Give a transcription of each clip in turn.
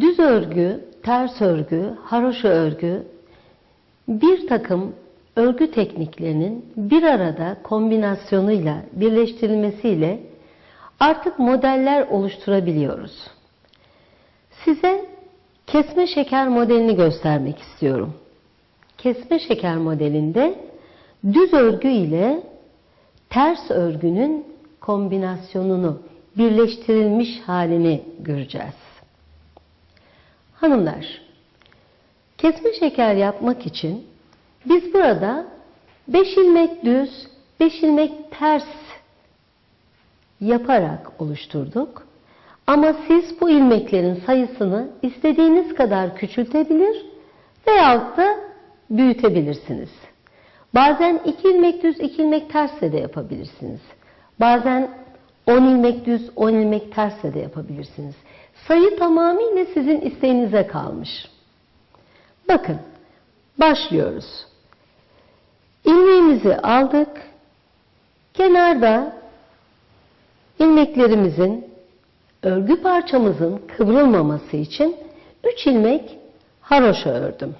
düz örgü, ters örgü, haroşa örgü bir takım örgü tekniklerinin bir arada kombinasyonuyla, birleştirilmesiyle artık modeller oluşturabiliyoruz. Size kesme şeker modelini göstermek istiyorum. Kesme şeker modelinde düz örgü ile ters örgünün kombinasyonunu, birleştirilmiş halini göreceğiz. Hanımlar, kesme şeker yapmak için biz burada 5 ilmek düz, 5 ilmek ters yaparak oluşturduk. Ama siz bu ilmeklerin sayısını istediğiniz kadar küçültebilir veyahut da büyütebilirsiniz. Bazen 2 ilmek düz, 2 ilmek tersle de yapabilirsiniz. Bazen 10 ilmek düz, 10 ilmek tersle de yapabilirsiniz. Sayı tamamıyla sizin isteğinize kalmış. Bakın, başlıyoruz. İlmeğimizi aldık. Kenarda ilmeklerimizin örgü parçamızın kıvrılmaması için 3 ilmek haroşa ördüm.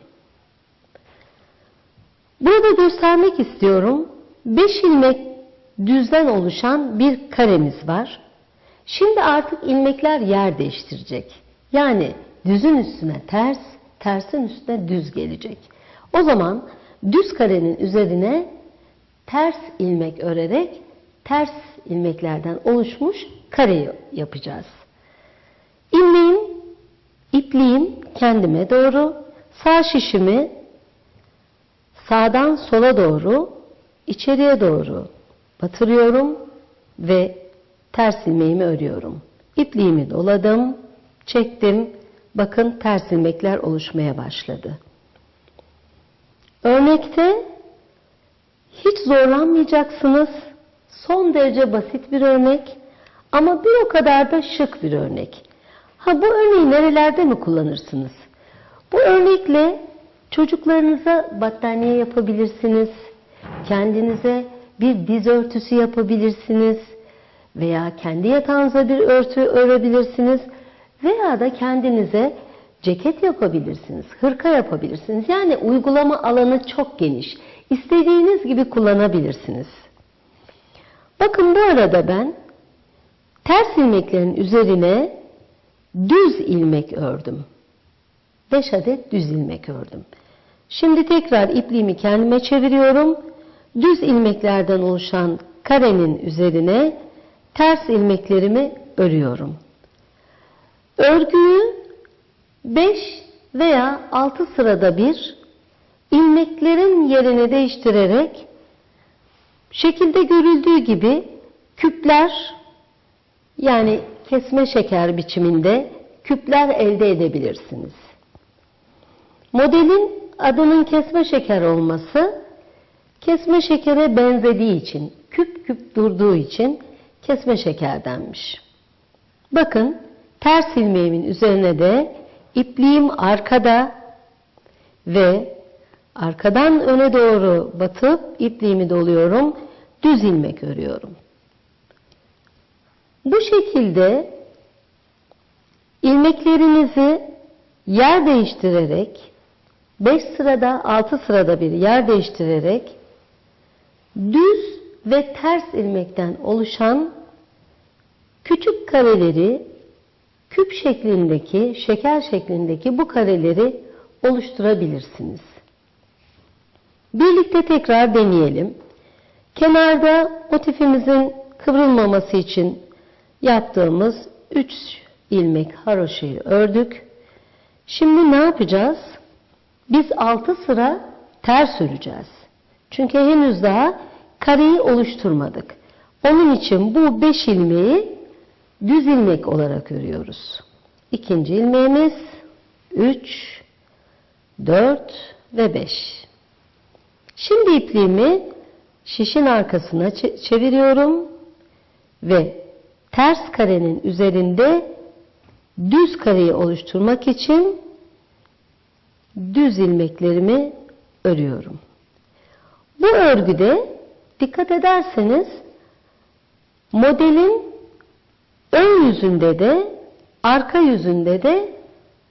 Burada göstermek istiyorum. 5 ilmek düzden oluşan bir karemiz var. Şimdi artık ilmekler yer değiştirecek. Yani düzün üstüne ters, tersin üstüne düz gelecek. O zaman düz karenin üzerine ters ilmek örerek ters ilmeklerden oluşmuş kareyi yapacağız. İlmeğim, ipliğim kendime doğru, sağ şişimi sağdan sola doğru, içeriye doğru batırıyorum ve ters ilmeğimi örüyorum. İpliğimi doladım, çektim. Bakın ters ilmekler oluşmaya başladı. Örnekte hiç zorlanmayacaksınız. Son derece basit bir örnek ama bir o kadar da şık bir örnek. Ha bu örneği nerelerde mi kullanırsınız? Bu örnekle çocuklarınıza battaniye yapabilirsiniz. Kendinize bir diz örtüsü yapabilirsiniz. Veya kendi yatağınıza bir örtü örebilirsiniz. Veya da kendinize ceket yapabilirsiniz, hırka yapabilirsiniz. Yani uygulama alanı çok geniş. İstediğiniz gibi kullanabilirsiniz. Bakın bu arada ben ters ilmeklerin üzerine düz ilmek ördüm. 5 adet düz ilmek ördüm. Şimdi tekrar ipliğimi kendime çeviriyorum. Düz ilmeklerden oluşan karenin üzerine ters ilmeklerimi örüyorum. Örgüyü 5 veya 6 sırada bir ilmeklerin yerini değiştirerek şekilde görüldüğü gibi küpler yani kesme şeker biçiminde küpler elde edebilirsiniz. Modelin adının kesme şeker olması kesme şekere benzediği için, küp küp durduğu için kesme şeker denmiş. Bakın ters ilmeğimin üzerine de ipliğim arkada ve arkadan öne doğru batıp ipliğimi doluyorum. Düz ilmek örüyorum. Bu şekilde ilmeklerinizi yer değiştirerek 5 sırada 6 sırada bir yer değiştirerek düz ve ters ilmekten oluşan küçük kareleri küp şeklindeki, şeker şeklindeki bu kareleri oluşturabilirsiniz. Birlikte tekrar deneyelim. Kenarda motifimizin kıvrılmaması için yaptığımız 3 ilmek haroşayı ördük. Şimdi ne yapacağız? Biz 6 sıra ters öreceğiz. Çünkü henüz daha kareyi oluşturmadık. Onun için bu 5 ilmeği düz ilmek olarak örüyoruz. İkinci ilmeğimiz 3, 4 ve 5. Şimdi ipliğimi şişin arkasına çeviriyorum ve ters karenin üzerinde düz kareyi oluşturmak için düz ilmeklerimi örüyorum. Bu örgüde dikkat ederseniz modelin ön yüzünde de arka yüzünde de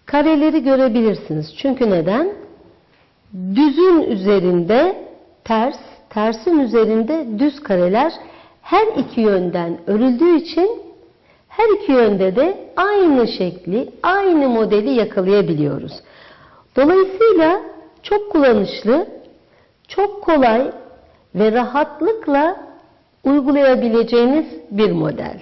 kareleri görebilirsiniz. Çünkü neden? Düzün üzerinde ters, tersin üzerinde düz kareler her iki yönden örüldüğü için her iki yönde de aynı şekli, aynı modeli yakalayabiliyoruz. Dolayısıyla çok kullanışlı, çok kolay ve rahatlıkla uygulayabileceğiniz bir model.